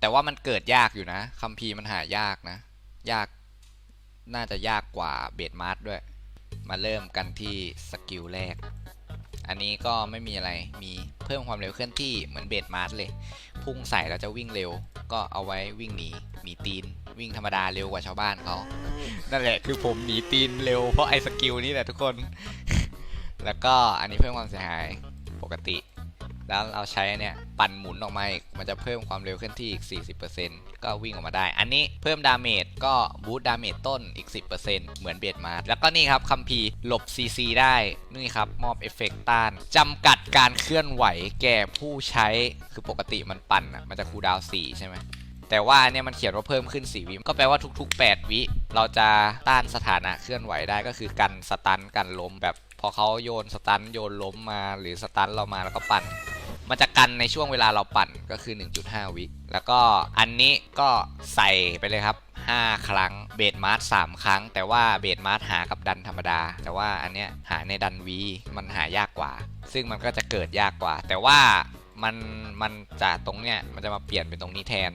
แต่ว่ามันเกิดยากอยู่นะคัมภีร์มันหายากนะ ยากน่าจะยากกว่าเบดมาร์ด้วย มาเริ่มกันที่สกิลแรก อันนี้ก็ไม่มีอะไรมีเพิ่มความเร็วเคลื่อนที่เหมือนเบดมาร์เลย พุ่งใส่แล้วจะวิ่งเร็ว ก็เอาไว้วิ่งหนีหนีตีน วิ่งธรรมดาเร็วกว่าชาวบ้านเขานั่นแหละคือผมหนีตีนเร็วเพราะไอ้สกิลนี่แหละทุกคน แล้วก็อันนี้เพิ่มความเสียหายปกติ แล้วเราใช้เนี่ยปั่นหมุนออกมาอีกมันจะเพิ่มความเร็วเคลื่อนที่อีก 40%ก็วิ่งออกมาได้ อันนี้เพิ่มดาเมจก็บูตดาเมจต้นอีก 10%เหมือนเบดมาแล้วก็นี่ครับคัมภีร์หลบ CC ได้นี่ครับมอบเอฟเฟกต์ต้านจำกัดการเคลื่อนไหวแก่ผู้ใช้คือปกติมันปั่นอะมันจะคูดาวน์4ใช่ไหมแต่ว่าเนี่ยมันเขียนว่าเพิ่มขึ้น 4 วิ ก็แปลว่าทุก ๆ 8 วิ เราจะต้านสถานะเคลื่อนไหวได้ก็คือกันสตันกันล้มแบบพอเขาโยนสตันโยนล้มมาหรือสตันเรามาแล้วก็ปั่น มันจะกันในช่วงเวลาเราปั่นก็คือ 1.5 วิแล้วก็อันนี้ก็ใส่ไปเลยครับ 5 ครั้งเบดมาร์ส3ครั้ง แต่ว่าเบดมาร์หากับดันธรรมดา แต่ว่าอันเนี้ยหาในดันวีมันหายากกว่า ซึ่งมันก็จะเกิดยากกว่า แต่ว่ามันมันจะตรงเนี้ยมันจะมาเปลี่ยนเป็นตรงนี้แทน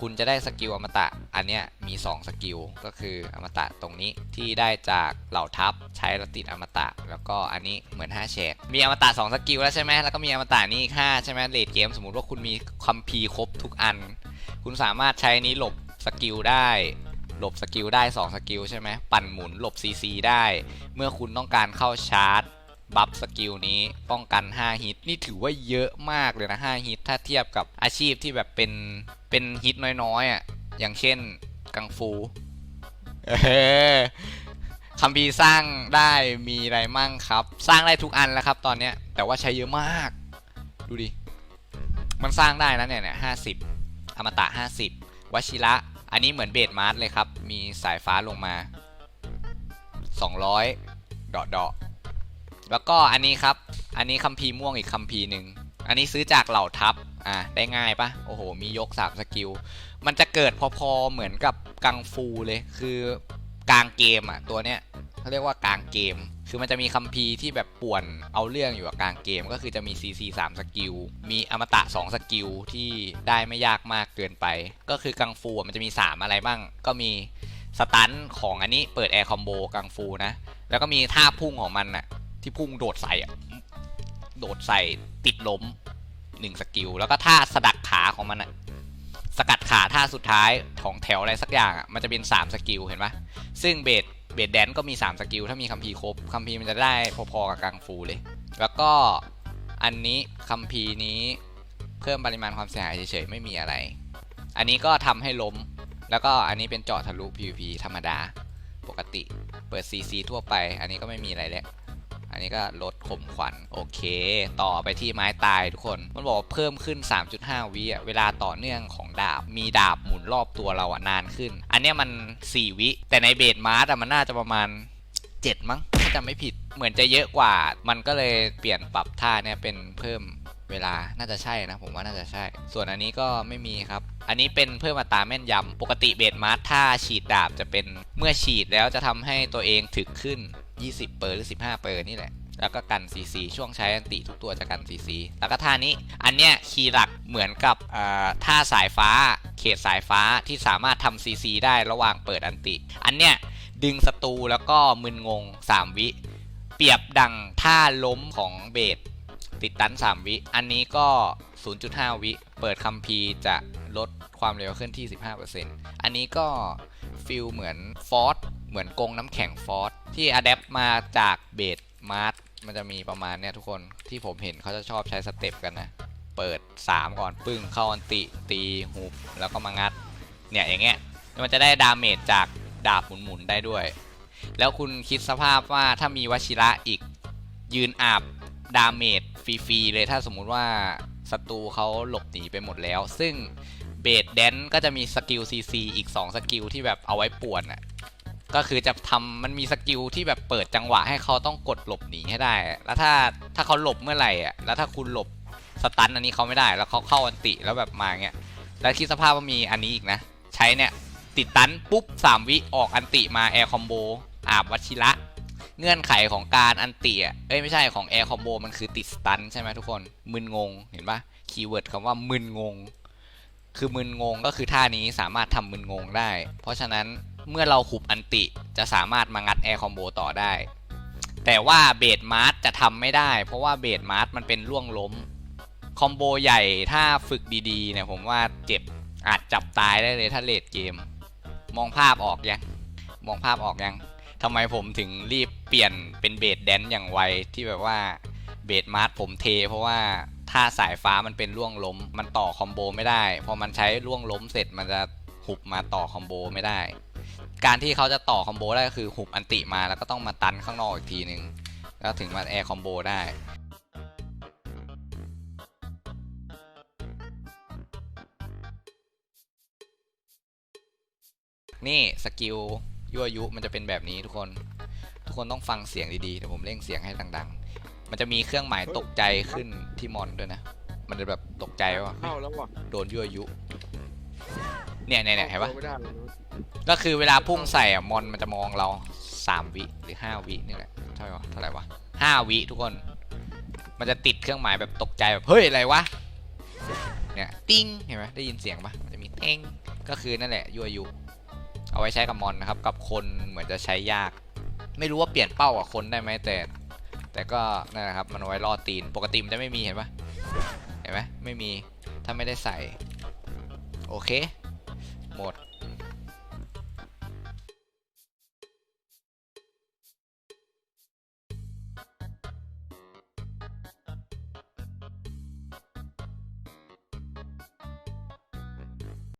คุณจะได้สกิลอมตะ อันเนี้ยมี 2 สกิล ก็คืออมตะตรงนี้ที่ได้จากเหล่าทัพใช้แล้วติดอมตะ แล้วก็อันนี้เหมือน 5 แฉก มีอมตะ 2 สกิลแล้วใช่ไหมแล้วก็มีอมตะนี่อีก5ใช่ไหมเลดเกมสมมติว่าคุณมีคัมภีครบทุกอัน คุณสามารถใช้นี้หลบสกิลได้หลบสกิลได้ 2 สกิลใช่ไหมปั่นหมุนหลบ CC ได้ เมื่อคุณต้องการเข้าชาร์จ บัฟสกิลนี้ป้องกัน 5 ฮิต นี่ถือว่าเยอะมากเลยนะ 5 ฮิต ถ้าเทียบกับอาชีพที่แบบเป็น เป็นฮิตน้อยๆอะ อย่างเช่น กังฟูเออคัมภีสร้างได้มีอะไรมั่งครับ สร้างได้ทุกอันแล้วครับตอนเนี้ย แต่ว่าใช้เยอะมาก ดูดิ มันสร้างได้นะเนี่ยเนี่ยห้าสิบอมตะ50วชิระ อันนี้เหมือนเบดมาร์เลยครับ มีสายฟ้าลงมา200เดาะเดาะ แล้วก็อันนี้ครับ อันนี้คัมภีร์ม่วงอีกคัมภีร์หนึ่ง อันนี้ซื้อจากเหล่าทัพ อ่า ได้ง่ายปะโอ้โห มียก3สกิล มันจะเกิดพอๆเหมือนกับกังฟูเลย คือกลางเกมอะ ตัวเนี้ยเขาเรียกว่ากลางเกม คือมันจะมีคัมภีร์ที่แบบป่วนเอาเรื่องอยู่กับกลางเกม ก็คือจะมี CC 3สกิล มีอมตะ 2 สกิลที่ได้ไม่ยากมากเกินไป ก็คือกังฟูมันจะมี 3 อะไรบ้าง ก็มีสตันของอันนี้เปิดแอร์คอมโบกังฟูนะ แล้วก็มีท่าพุ่งของมันอะ ที่พุ่งโดดใส่อะโดดใส่ติดล้มหนึ่งสกิล แล้วก็ท่าสะดักขาของมันอะสกัดขาท่าสุดท้ายของแถวอะไรสักอย่างอะมันจะเป็น 3 สกิลเห็นปะซึ่งเบสเบสแดนก็มี 3 สกิล ถ้ามีคัมภีร์ครบคัมภีร์มันจะได้พอๆกับกังฟูเลย แล้วก็อันนี้คัมภีร์นี้เพิ่มปริมาณความเสียหายเฉยๆไม่มีอะไร อันนี้ก็ทำให้ล้ม แล้วก็อันนี้เป็นเจาะทะลุ PVP ธรรมดา ปกติ เปิด CC ทั่วไป อันนี้ก็ไม่มีอะไรแล้ว อันนี้ก็ลดข่มขวัญโอเค ต่อไปที่ไม้ตายทุกคน มันบอกว่าเพิ่มขึ้น 3.5 วิเวลาต่อเนื่องของดาบ มีดาบหมุนรอบตัวเราอะนานขึ้น อันนี้มัน 4 วิ แต่ในเบดมาร์สอะมันน่าจะประมาณ 7 มั้งถ้าจำไม่ผิดเหมือนจะเยอะกว่า มันก็เลยเปลี่ยนปรับท่าเนี่ยเป็นเพิ่มเวลา น่าจะใช่นะ ผมว่าน่าจะใช่ ส่วนอันนี้ก็ไม่มีครับ อันนี้เป็นเพิ่มอัตราแม่นยำ ปกติเบดมาร์ถ้าฉีดดาบจะเป็นเมื่อฉีดแล้วจะทำให้ตัวเองถึกขึ้น 20 เปอร์หรือ 15 เปอร์นี่แหละ แล้วก็กัน CC ช่วงใช้อันติทุกตัวจะกัน CC แล้วก็ท่านี้ อันเนี้ยคีย์หลักเหมือนกับท่าสายฟ้า เขตสายฟ้าที่สามารถทำ CC ได้ระหว่างเปิดอันติ อันเนี้ยดึงศัตรูแล้วก็มึนงง 3 วิ เปรียบดังท่าล้มของเบสติดตัน 3 วิ อันนี้ก็ 0.5 วิ เปิดคัมภีร์จะลดความเร็วเคลื่อนที่ 15%อันนี้ก็ฟิลเหมือนฟอสเหมือนกงน้ำแข็งฟอส ที่อะแดปมาจากเบสมาร์ทมันจะมีประมาณเนี้ยทุกคนที่ผมเห็นเขาจะชอบใช้สเต็ปกันนะ เปิด 3 ก่อนปึ้งเข้าอันติตีฮุบแล้วก็มางัด เนี่ยอย่างเงี้ยมันจะได้ดาเมจจากดาบหมุนๆได้ด้วย แล้วคุณคิดสภาพว่าถ้ามีวชิระอีกยืนอาบดาเมจฟรีๆเลยถ้าสมมุติว่าศัตรูเขาหลบหนีไปหมดแล้ว ซึ่งเบสแดนก็จะมีสกิล CC อีก 2 สกิลที่แบบเอาไว้ป่วนอะ ก็คือจะทำมันมีสกิลที่แบบเปิดจังหวะให้เขาต้องกดหลบหนีให้ได้ แล้วถ้าถ้าเขาหลบเมื่อไหร่อะแล้วถ้าคุณหลบสตันอันนี้เขาไม่ได้ แล้วเขาเข้าอันติแล้วแบบมาเงี้ยแล้วคิดสภาพว่ามีอันนี้อีกนะ ใช้เนี่ยติดตันปุ๊บ3วิออกอันติมาแอร์คอมโบอาบวัชิระเงื่อนไขของการอันติอะเอ้ยไม่ใช่ของแอร์คอมโบมันคือติดสตันใช่ไหมทุกคนมึนงงเห็นปะคีย์เวิร์ดคำว่ามึนงง คือมึนงงก็คือท่านี้สามารถทำมึนงงได้ เพราะฉะนั้น เมื่อเราหุบอันติจะสามารถมางัดแอร์คอมโบต่อได้ แต่ว่าเบดมาร์จะทำไม่ได้ เพราะว่าเบดมาร์มันเป็นล่วงล้ม คอมโบใหญ่ถ้าฝึกดีๆเนี่ยผมว่าเจ็บอาจจับตายได้เลยถ้าเลดเกม มองภาพออกยัง มองภาพออกยังทำไมผมถึงรีบเปลี่ยนเป็นเบดแดนซ์อย่างไวที่แบบว่าเบดมาร์ผมเท เพราะว่าถ้าสายฟ้ามันเป็นล่วงล้ม มันต่อคอมโบไม่ได้ พอมันใช้ล่วงล้มเสร็จมันจะหุบมาต่อคอมโบไม่ได้ การที่เขาจะต่อคอมโบได้ก็คือหุบอันติมาแล้วก็ต้องมาตันข้างนอกอีกทีนึง แล้วถึงมาแอร์คอมโบได้นี่สกิลยั่วยุมันจะเป็นแบบนี้ทุกคน ทุกคนต้องฟังเสียงดีๆเดี๋ยวผมเร่งเสียงให้ดังๆ มันจะมีเครื่องหมายตกใจขึ้นที่มอนด้วยนะ มันจะแบบตกใจว่าเข้าแล้วว่ะโดนยั่วยุ เนี่ยเนี่ยเนี่ยเห็นปะ ก็คือเวลาพุ่งใส่อะมอนมันจะมองเราสามวิหรือห้าวินี่แหละเท่าไหร่วะเท่าไหร่วะห้าวิทุกคน มันจะติดเครื่องหมายแบบตกใจแบบเฮ้ยอะไรวะเนี่ยติ้งเห็นไหมได้ยินเสียงปะมันจะมีเต้งก็คือนั่นแหละยั่วยุเอาไว้ใช้กับมอนนะครับ กับคนเหมือนจะใช้ยาก ไม่รู้ว่าเปลี่ยนเป้ากับคนได้ไหมแต่ แต่ก็นั่นแหละครับมันไว้ล่อตีนปกติมันจะไม่มีเห็นปะเห็นไหมไม่มีถ้าไม่ได้ใส่ โอเค หมด